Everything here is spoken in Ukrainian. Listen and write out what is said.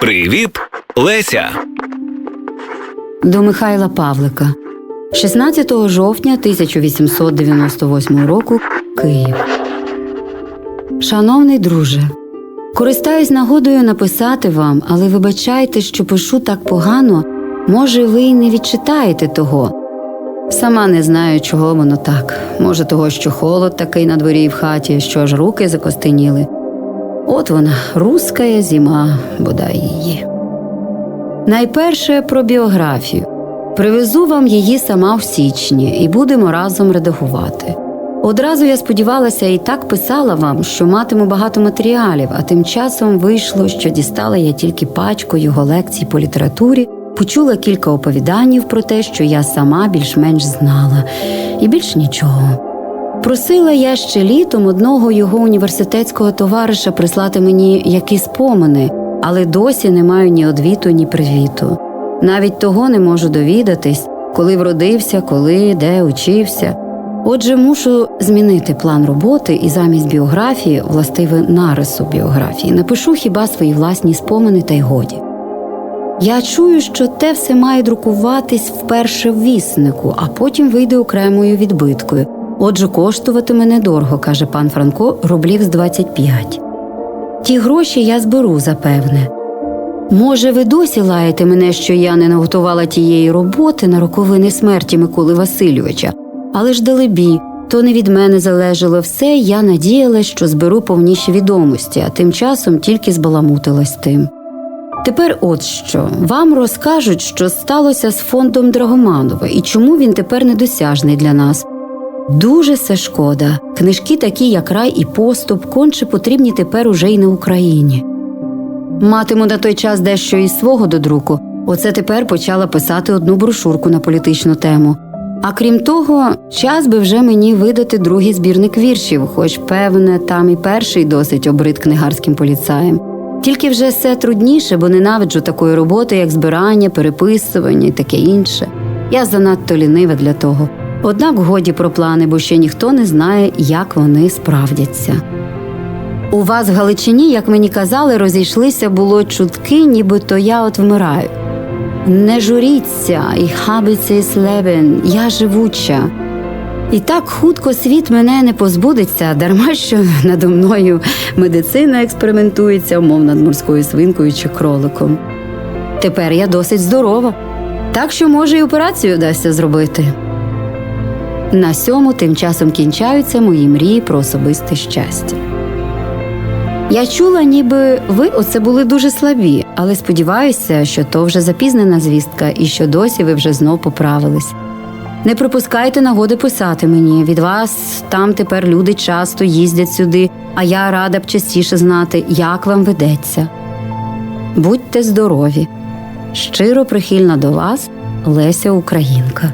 Привіт, Леся. До Михайла Павлика 16 жовтня 1898 року Київ. Шановний друже, користаюсь нагодою написати вам, але вибачайте, що пишу так погано. Може, ви й не відчитаєте того. Сама не знаю, чого воно так. Може, того, що холод такий на дворі і в хаті, що аж руки закостеніли. От вона, руская зима, бодай її. Найперше про біографію. Привезу вам її сама в січні і будемо разом редагувати. Одразу я сподівалася і так писала вам, що матиму багато матеріалів, а тим часом вийшло, що дістала я тільки пачку його лекцій по літературі, почула кілька оповіданів про те, що я сама більш-менш знала, і більш нічого. Просила я ще літом одного його університетського товариша прислати мені якісь спомини, але досі не маю ні одвіту, ні привіту. Навіть того не можу довідатись, коли вродився, коли, де учився. Отже, мушу змінити план роботи і замість біографії, властиве нарису біографії, напишу хіба свої власні спомини та й годі. Я чую, що те все має друкуватись вперше в віснику, а потім вийде окремою відбиткою. Отже, коштуватиме недорого, каже пан Франко, рублів з 25. Ті гроші я зберу, запевне. Може, ви досі лаєте мене, що я не наготувала тієї роботи на роковини смерті Миколи Васильовича, але ж далебі, то не від мене залежало все, я надіялась, що зберу повніші відомості, а тим часом тільки збаламутилась тим. Тепер от що вам розкажуть, що сталося з фондом Драгоманова і чому він тепер недосяжний для нас. Дуже се шкода. Книжки, такі як рай і поступ, конче потрібні тепер уже й на Україні. Матиму на той час дещо із свого до друку. Оце тепер почала писати одну брошурку на політичну тему. А крім того, час би вже мені видати другий збірник віршів, хоч, певне, там і перший досить обрид книгарським поліцаєм. Тільки вже все трудніше, бо ненавиджу такої роботи, як збирання, переписування і таке інше. Я занадто лінива для того. Однак годі про плани, бо ще ніхто не знає, як вони справдяться. У вас в Галичині, як мені казали, розійшлися було чутки, нібито я от вмираю. Не журіться, і хабиться і слебен, я живуча. І так хутко світ мене не позбудеться, дарма що надо мною медицина експериментується, мов над морською свинкою чи кроликом. Тепер я досить здорова, так що може й операцію вдасться зробити. На сьому тим часом кінчаються мої мрії про особисте щастя. Я чула, ніби ви оце були дуже слабі, але сподіваюся, що то вже запізнена звістка і що досі ви вже знов поправились. Не пропускайте нагоди писати мені. Від вас там тепер люди часто їздять сюди, а я рада б частіше знати, як вам ведеться. Будьте здорові! Щиро прихильна до вас, Леся Українка.